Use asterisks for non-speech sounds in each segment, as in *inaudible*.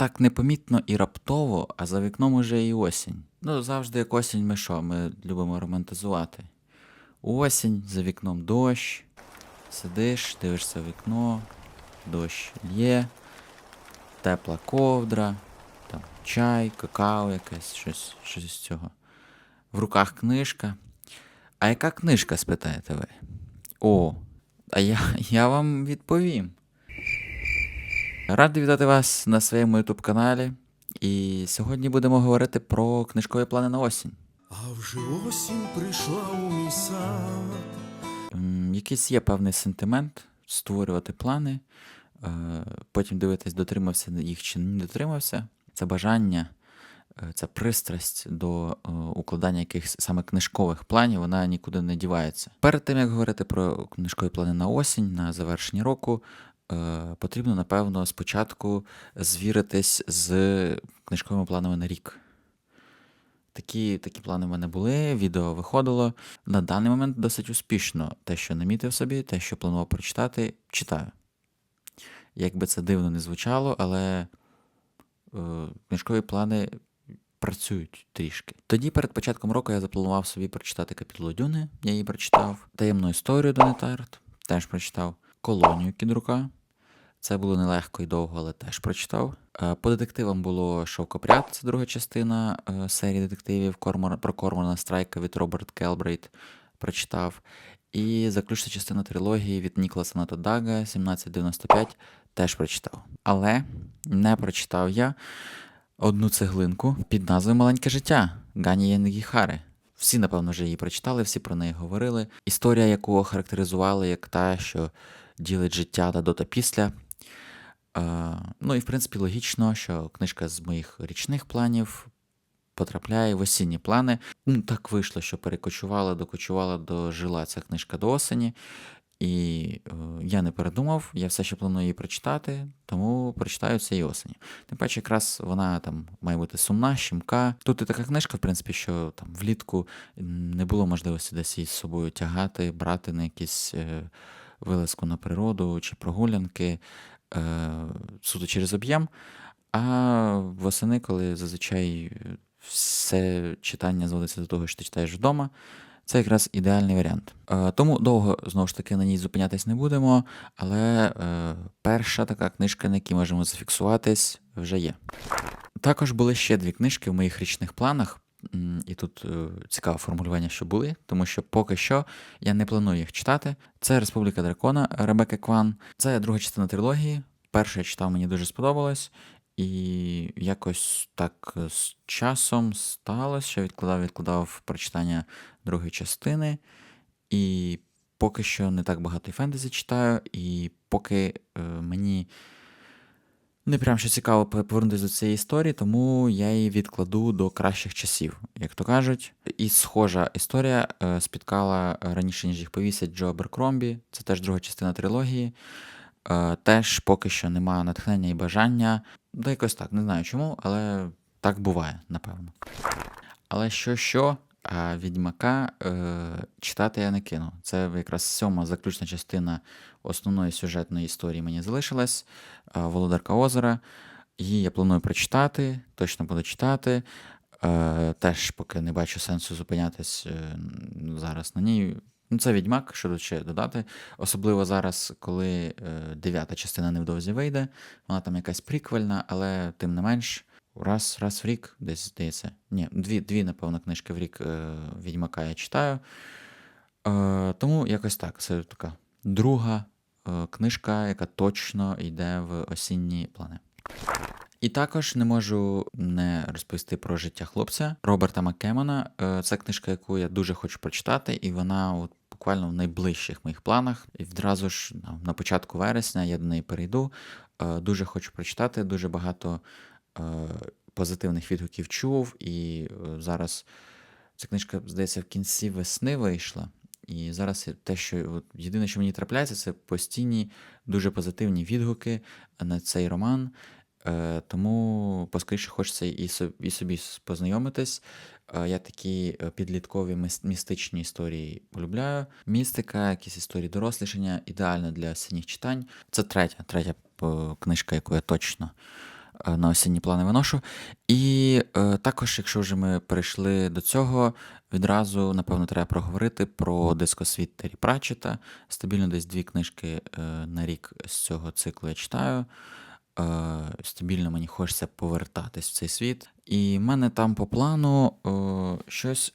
так непомітно і раптово, а за вікном уже і осінь. Ну, завжди як осінь ми що, ми любимо романтизувати. Осінь, за вікном дощ, сидиш, дивишся вікно, дощ лє, тепла ковдра, там чай, какао якесь, щось, щось з цього. В руках книжка. А яка книжка, спитаєте ви? О, а я, я вам відповім. Радий вітати вас на своєму YouTube каналі. І сьогодні будемо говорити про книжкові плани на осінь. А вже осінь прийшла у мій сад. Якийсь є певний сентимент створювати плани, е, потім дивитись, дотримався їх чи не дотримався. Це бажання, е, ця пристрасть до е, укладання якихось саме книжкових планів, вона нікуди не дівається. Перед тим як говорити про книжкові плани на осінь, на завершення року, потрібно, напевно, спочатку звіритись з книжковими планами на рік. Такі, такі плани в мене були, відео виходило. На даний момент досить успішно. Те, що намітив собі, те, що планував прочитати, читаю. Як би це дивно не звучало, але е, книжкові плани працюють трішки. Тоді перед початком року я запланував собі прочитати капітул Дюни, я її прочитав. Таємну історію Дони Тарт теж прочитав. Колонію Кідрука. Це було нелегко і довго, але теж прочитав. Е, По детективам було Шовкопряд, це друга частина е, серії детективів про Корморана Страйка від Роберт Келбрейт. Прочитав. І заключна частина трилогії від Ніколаса Натодага 1795 теж прочитав. Але не прочитав я одну цеглинку під назвою Маленьке життя Гані Єнгіхари. Всі, напевно, вже її прочитали, всі про неї говорили. Історія, яку охарактеризували як та, що ділить життя та до та після. Ну і в принципі логічно, що книжка з моїх річних планів потрапляє в осінні плани. Ну, так вийшло, що перекочувала, докочувала, дожила ця книжка до осені. І е, я не передумав, я все ще планую її прочитати, тому прочитаю цієї осені. Тим паче, якраз вона там має бути сумна, щімка. Тут і така книжка, в принципі, що там влітку не було можливості десь її з собою тягати, брати на якісь е, вилазку на природу чи прогулянки суто через об'єм. А восени, коли зазвичай все читання зводиться до того, що ти читаєш вдома, це якраз ідеальний варіант. Е, тому довго знову ж таки на ній зупинятись не будемо, але е, перша така книжка, на якій можемо зафіксуватись, вже є. Також були ще дві книжки в моїх річних планах. І тут е, цікаве формулювання, що були, тому що поки що я не планую їх читати. Це Республіка Дракона Ребекки Кван. Це друга частина трилогії. Перша я читав, мені дуже сподобалось. І якось так з часом сталося, що відкладав, відкладав прочитання другої частини. І поки що не так багато фентезі читаю, і поки е, мені не прям що цікаво повернутися до цієї історії, тому я її відкладу до кращих часів, як то кажуть. І схожа історія е, спіткала е, раніше, ніж їх повісять Джо Беркромбі. Це теж друга частина трилогії. Е, теж поки що немає натхнення і бажання. Да якось так, не знаю чому, але так буває, напевно. Але що що, а Відьмака е, читати я не кину. Це якраз сьома заключна частина основної сюжетної історії мені залишилась. Е, Володарка озера. Її я планую прочитати, точно буду читати. Е, теж поки не бачу сенсу зупинятись е, зараз на ній. Ну, це відьмак, що тут ще додати. Особливо зараз, коли е, дев'ята частина невдовзі вийде. Вона там якась приквельна, але тим не менш, раз, раз в рік, десь здається. Ні, дві, дві, напевно, книжки в рік е, відьмака я читаю. Е, тому якось так. Це така друга е, книжка, яка точно йде в осінні плани. І також не можу не розповісти про життя хлопця Роберта Маккемона. Е, Це книжка, яку я дуже хочу прочитати, і вона от буквально в найближчих моїх планах. І відразу ж на- початку вересня я до неї перейду. Дуже хочу прочитати, дуже багато позитивних відгуків чув, і е, зараз ця книжка, здається, в кінці весни вийшла. І зараз те, що от, єдине, що мені трапляється, це постійні дуже позитивні відгуки на цей роман. Е, тому поскоріше хочеться і собі, і собі познайомитись. Е, я такі е, підліткові містичні історії полюбляю. Містика, якісь історії дорослішання, ідеально для осінніх читань. Це третя, третя е, книжка, яку я точно е, на осінні плани виношу. І е, також, якщо вже ми перейшли до цього, відразу, напевно, треба проговорити про дискосвіт Террі Пратчета. Стабільно десь дві книжки е, на рік з цього циклу я читаю. Е, стабільно мені хочеться повертатись в цей світ. І в мене там по плану е, щось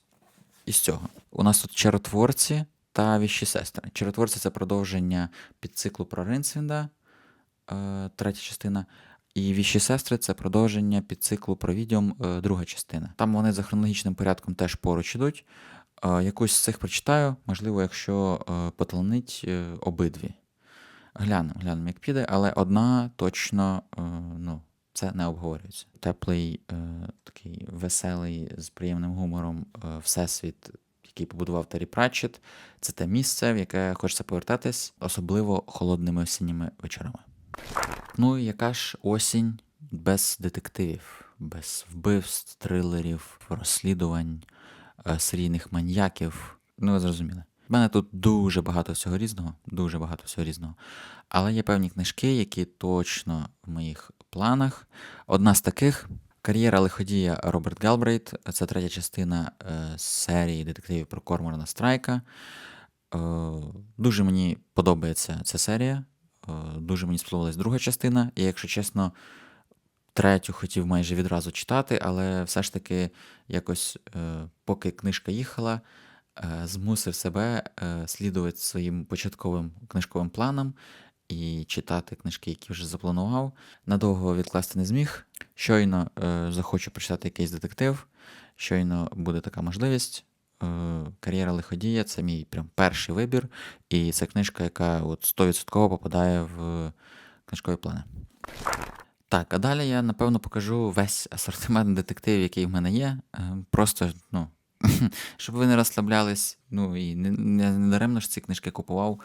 із цього. У нас тут чаротворці та віщі сестри. Чаротворці це продовження підциклу про Ринсвінда, е, третя частина. І віщі сестри це продовження підциклу про відьом, е, друга частина. Там вони за хронологічним порядком теж поруч ідуть. Е, якусь з цих прочитаю, можливо, якщо е, е, обидві. Глянемо, глянемо, як піде, але одна точно ну, це не обговорюється. Теплий, такий веселий, з приємним гумором всесвіт, який побудував Террі Пратчет, це те місце, в яке хочеться повертатись, особливо холодними осінніми вечорами. Ну і яка ж осінь без детективів, без вбивств, трилерів, розслідувань, е, серійних маньяків. Ну, ви зрозуміли. У мене тут дуже багато всього різного, дуже багато всього різного. Але є певні книжки, які точно в моїх планах. Одна з таких кар'єра лиходія Роберт Гелбрейт. Це третя частина е, серії детективів про Корморана Страйка. Е, дуже мені подобається ця серія. Е, дуже мені сподобалась друга частина. І, якщо чесно, третю хотів майже відразу читати, але все ж таки якось, е, поки книжка їхала, е, змусив себе слідувати своїм початковим книжковим планам і читати книжки, які вже запланував. Надовго відкласти не зміг. Щойно захочу прочитати якийсь детектив, щойно буде така можливість. Е, Кар'єра лиходія це мій прям перший вибір, і це книжка, яка от 100% попадає в книжкові плани. Так, а далі я напевно покажу весь асортимент детективів, який в мене є. Е, Просто, ну, *laughs* щоб ви не розслаблялись, ну і не, не, не даремно ж ці книжки купував,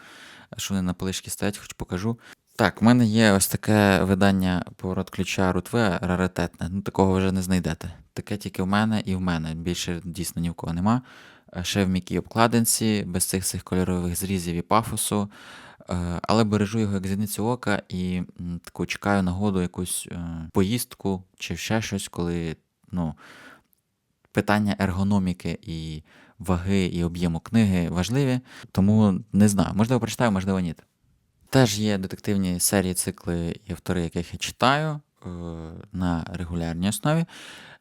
що вони на полишки стоять, хоч покажу. Так, в мене є ось таке видання поворот ключа Рутве раритетне. Ну, такого вже не знайдете. Таке тільки в мене і в мене. Більше дійсно ні в кого нема. Е, Ще в м'якій обкладинці, без цих цих кольорових зрізів і пафосу. Е, Але бережу його як зіницю ока і таку чекаю нагоду якусь е, поїздку чи ще щось, коли ну, питання ергономіки і ваги і об'єму книги важливі. Тому не знаю, можливо, прочитаю, можливо, ні. Теж є детективні серії, цикли і автори, яких я читаю е, на регулярній основі.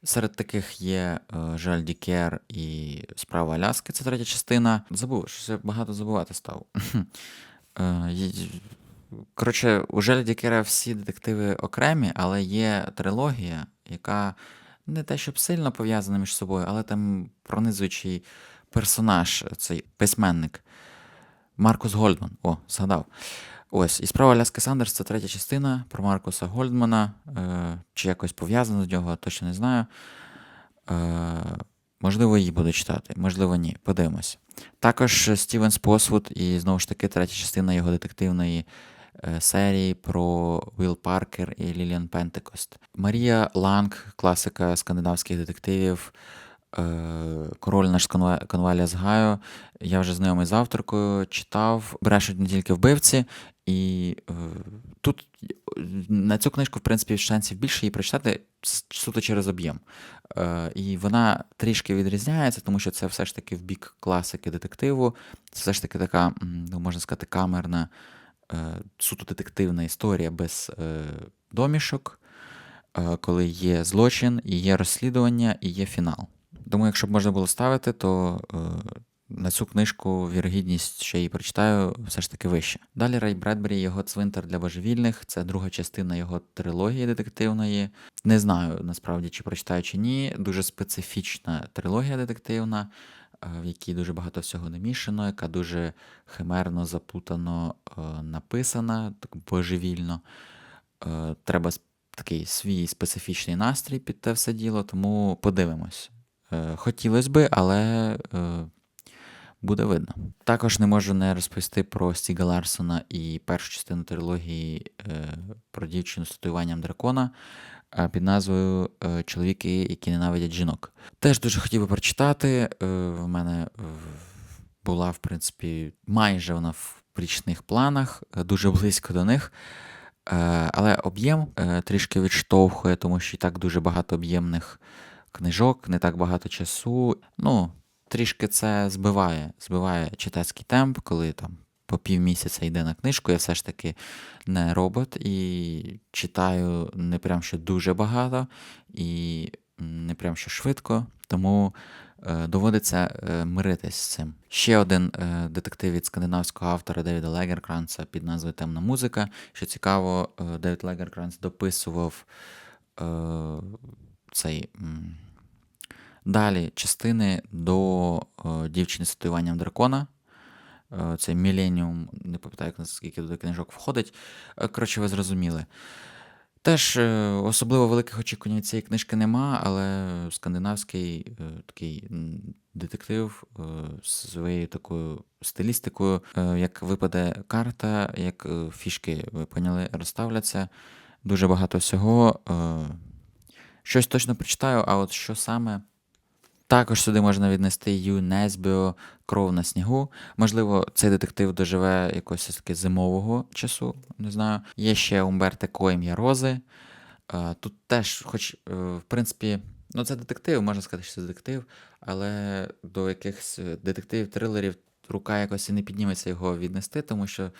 Серед таких є е, Жаль Дікер і Справа Аляски, це третя частина. Забув, щось я багато забувати став. *laughs* Е, Коротше, у Жаль Дікера всі детективи окремі, але є трилогія, яка не те, щоб сильно пов'язана між собою, але там пронизуючий персонаж, цей письменник. Маркус Гольдман. О, згадав. Ось, і справа Ляски Сандерс це третя частина про Маркуса Гольдмана. Е, чи якось пов'язано з нього, точно не знаю. Е, можливо, її буду читати, можливо, ні. Подивимось. Також Стівен Спосвуд і знову ж таки третя частина його детективної е, серії про Уіл Паркер і Ліліан Пентекост. Марія Ланг, класика скандинавських детективів. е, Король наш конва- конвалія з Гаю. Я вже знайомий з авторкою, читав, брешуть не тільки вбивці, і е, тут е, на цю книжку, в принципі, шансів більше її прочитати суто через об'єм. Е, і вона трішки відрізняється, тому що це все ж таки в бік класики детективу. Це все ж таки така, ну, можна сказати, камерна, е, суто детективна історія без е, домішок, е, коли є злочин, і є розслідування, і є фінал. Тому, якщо б можна було ставити, то е, на цю книжку вірогідність, що її прочитаю, все ж таки вища. Далі Рай Бредбері, його цвинтар для божевільних. Це друга частина його трилогії детективної. Не знаю насправді, чи прочитаю, чи ні. Дуже специфічна трилогія детективна, е, в якій дуже багато всього намішано, яка дуже химерно, запутано е, написана, так божевільно. Е, Треба такий свій специфічний настрій під те все діло, тому подивимось. Хотілося би, але буде видно. Також не можу не розповісти про Стіга Ларсона і першу частину трилогії е, про дівчину з татуюванням дракона е, під назвою е, Чоловіки, які ненавидять жінок. Теж дуже хотів би прочитати. В мене була, в принципі, майже вона в річних планах, дуже близько до них. Але об'єм трішки відштовхує, тому що і так дуже багато об'ємних книжок, не так багато часу. Ну, трішки це збиває, збиває читацький темп, коли там по півмісяця йде на книжку, я все ж таки не робот і читаю не прям що дуже багато і не прям що швидко, тому е, доводиться е, миритись з цим. Ще один е, детектив від скандинавського автора Девіда Легеркранца під назвою Темна музика. Що цікаво, е, Девід Легеркранц дописував е, цей. м, Далі частини до е, дівчини з татуюванням дракона. Е, Це Міленіум, не пам'ятаю, наскільки до книжок входить. Е, Коротше, ви зрозуміли. Теж особливо великих очікувань від цієї книжки нема, але скандинавський такий детектив з своєю такою стилістикою, як випаде карта, як фішки, ви поняли, розставляться. Дуже багато всього. Щось точно прочитаю, а от що саме. Також сюди можна віднести Ю Несбіо Кров на снігу. Можливо, цей детектив доживе якогось таки зимового часу, не знаю. Є ще Умберте Коім'я Рози. Е, Тут теж, хоч, е, в принципі, ну це детектив, можна сказати, що це детектив, але до якихось е, детективів, трилерів рука якось і не підніметься його віднести, тому що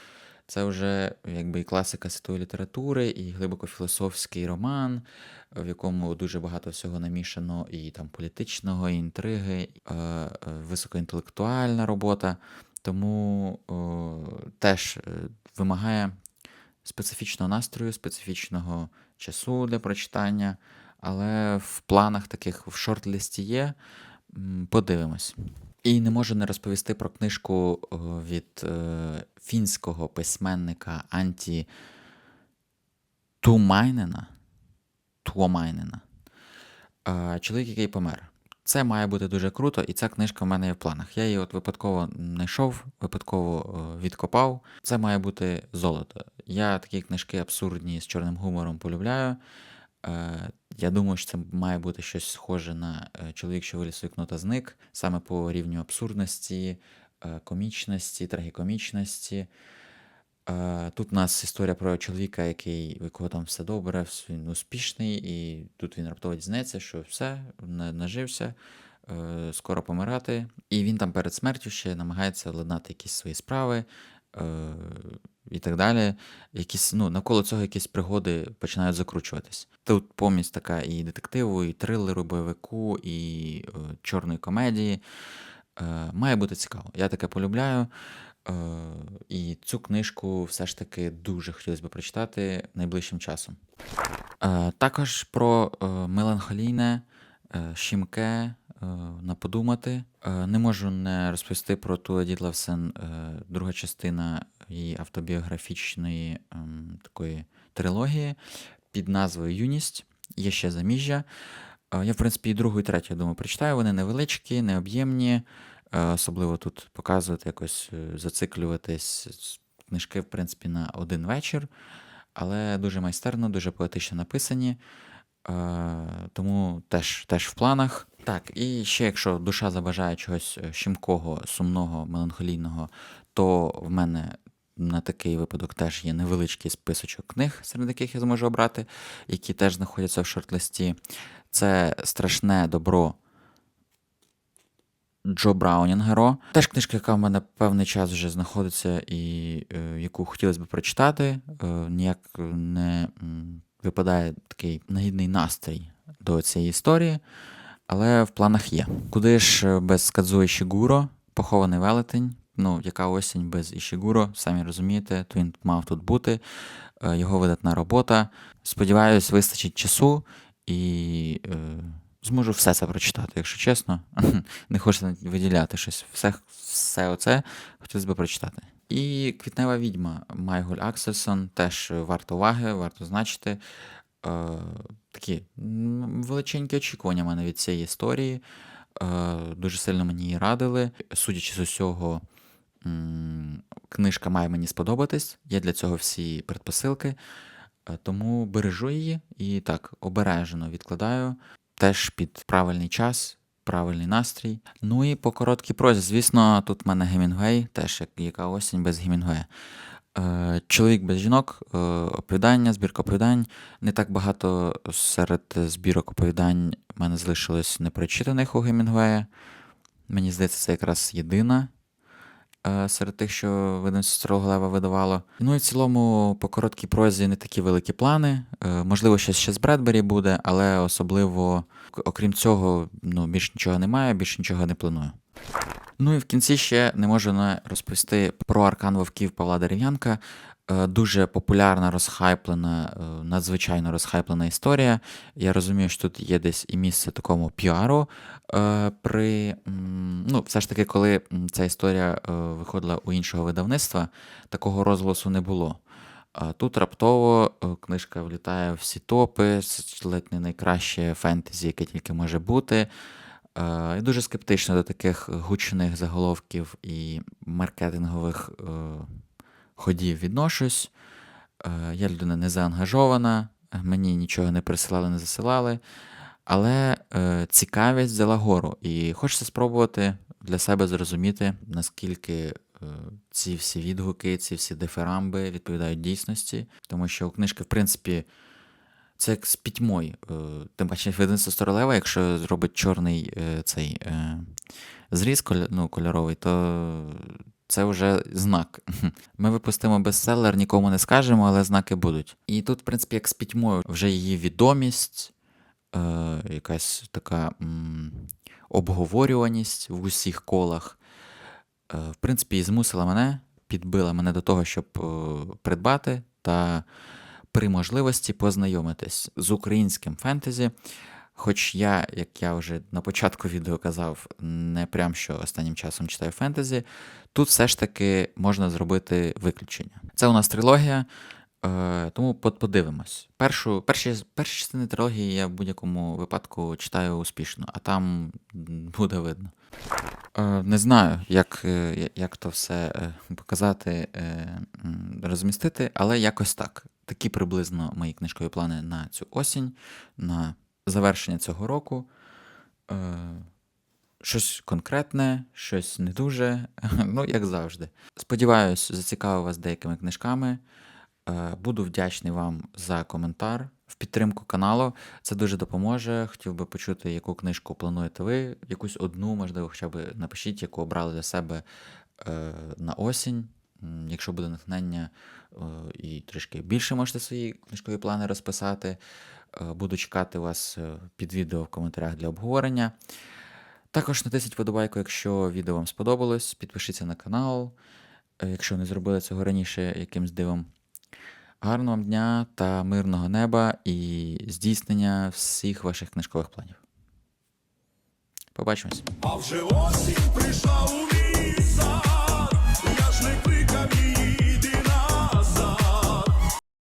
це вже якби і класика світової літератури, і глибоко філософський роман, в якому дуже багато всього намішано і там політичного, і інтриги, е, е, високоінтелектуальна робота. Тому о, теж е, вимагає специфічного настрою, специфічного часу для прочитання, але в планах таких в шорт-листі є. Подивимось. І не можу не розповісти про книжку від е, фінського письменника Анті Тумайнена. Туомайнена. Е, Чоловік, який помер. Це має бути дуже круто, і ця книжка в мене є в планах. Я її от випадково знайшов, випадково е, відкопав. Це має бути золото. Я такі книжки абсурдні з чорним гумором полюбляю. Е, Я думаю, що це має бути щось схоже на е, чоловік, що виліз з вікно та зник, саме по рівню абсурдності, е, комічності, трагікомічності. Тут у нас історія про чоловіка, який, у якого там все добре, він успішний, і тут він раптово дізнається, що все, нажився, скоро помирати. І він там перед смертю ще намагається владнати якісь свої справи е, і так далі. Якісь, ну, навколо цього якісь пригоди починають закручуватись. Тут помість така і детективу, і трилеру, бойовику, і е, чорної комедії. Е, має бути цікаво. Я таке полюбляю. Е, і цю книжку все ж таки дуже хотілося б прочитати найближчим часом. Е, також про е, меланхолійне, е, щімке, е, на подумати. Е, не можу не розповісти про Туа Дітлавсен, е, друга частина її автобіографічної ем, такої трилогії під назвою Юність. Є ще заміжжя. Е, Я, в принципі, і другу, і третю, я думаю, прочитаю. Вони невеличкі, необ'ємні. Е, Особливо тут показувати, якось е, зациклюватись. Книжки, в принципі, на один вечір, але дуже майстерно, дуже поетично написані. Е, Тому теж, теж в планах. Так, і ще якщо душа забажає чогось е, щемкого, сумного, меланхолійного, то в мене на такий випадок теж є невеличкий списочок книг, серед яких я зможу обрати, які теж знаходяться в шорт-листі. Це страшне добро Джо Браунінгеро. Теж книжка, яка в мене певний час вже знаходиться і е, яку хотілося б прочитати. Е, ніяк не випадає такий нагідний настрій до цієї історії, але в планах є. Куди ж е, без Кадзуї Шігуро, похований велетень. Ну, яка осінь без Ішігуро, самі розумієте, то він мав тут бути. Е, Його видатна робота. Сподіваюсь, вистачить часу і е, зможу все це прочитати, якщо чесно. *laughs* Не хочеться виділяти щось. Все, все оце хотілося б прочитати. І квітнева відьма Майголь Аксельсон теж варто уваги, варто значити. Е, такі величенькі очікування в мене від цієї історії. Е, дуже сильно мені її радили. Судячи з усього, книжка має мені сподобатись. Є для цього всі предпосилки. Е, Тому бережу її і так обережно відкладаю. Теж під правильний час, правильний настрій. Ну і по короткій прозі, звісно, тут в мене Гемінгуей, теж як яка осінь без Гемінгуея. Е, Чоловік без жінок, е, оповідання, збірка оповідань. Не так багато серед збірок оповідань в мене залишилось непрочитаних у Гемінгвея. Мені здається, це якраз єдина серед тих, що видавництво Лева видавало. Ну і в цілому по короткій прозі не такі великі плани. Е, Можливо, щось ще з Бредбері буде, але особливо, окрім цього, ну, більш нічого немає, більш нічого не планую. Ну і в кінці ще не можу не розповісти про аркан вовків Павла Дерев'янка. Е, Дуже популярна, розхайплена, е, надзвичайно розхайплена історія. Я розумію, що тут є десь і місце такому піару. е, При, ну, все ж таки, коли ця історія виходила у іншого видавництва, такого розголосу не було. Тут раптово книжка влітає в всі топи, ледь не найкраще фентезі, яке тільки може бути. Е, І дуже скептично до таких гучних заголовків і маркетингових е, ходів відношусь. Е, Я людина не заангажована, мені нічого не присилали, не засилали. Але цікавість взяла гору, і хочеться спробувати для себе зрозуміти, наскільки ці всі відгуки, ці всі дифирамби відповідають дійсності. Тому що у книжки, в принципі, це як з пітьмою. Е, Тим паче видавництво Старолева, якщо зробить чорний е, цей е, зріз ну, кольоровий, то це вже знак. Ми випустимо бестселер, нікому не скажемо, але знаки будуть. І тут, в принципі, як з пітьмою, вже її відомість, якась така обговорюваність в усіх колах, в принципі, і змусила мене, підбила мене до того, щоб придбати та при можливості познайомитись з українським фентезі. Хоч я, як я вже на початку відео казав, не прям що останнім часом читаю фентезі, тут все ж таки можна зробити виключення. Це у нас трилогія, е, тому подивимось. Першу, перші, перші частини трилогії я в будь-якому випадку читаю успішно, а там буде видно. Е, Не знаю, як, е, як то все показати, розмістити, але якось так. Такі приблизно мої книжкові плани на цю осінь, на завершення цього року. Е, Щось конкретне, щось не дуже, *laughs* ну, як завжди. Сподіваюсь, зацікавив вас деякими книжками. Е, Буду вдячний вам за коментар в підтримку каналу. Це дуже допоможе. Хотів би почути, яку книжку плануєте ви, якусь одну, можливо, хоча б напишіть, яку обрали для себе е, на осінь. Якщо буде натхнення Е, і трішки більше можете свої книжкові плани розписати. Е, буду чекати вас е, під відео в коментарях для обговорення. Також натисніть подобайку, якщо відео вам сподобалось. Підпишіться на канал, якщо не зробили цього раніше якимсь дивом. Гарного вам дня та мирного неба і здійснення всіх ваших книжкових планів. Побачимось! А вже осінь прийшла у мій сад, я ж не кликав.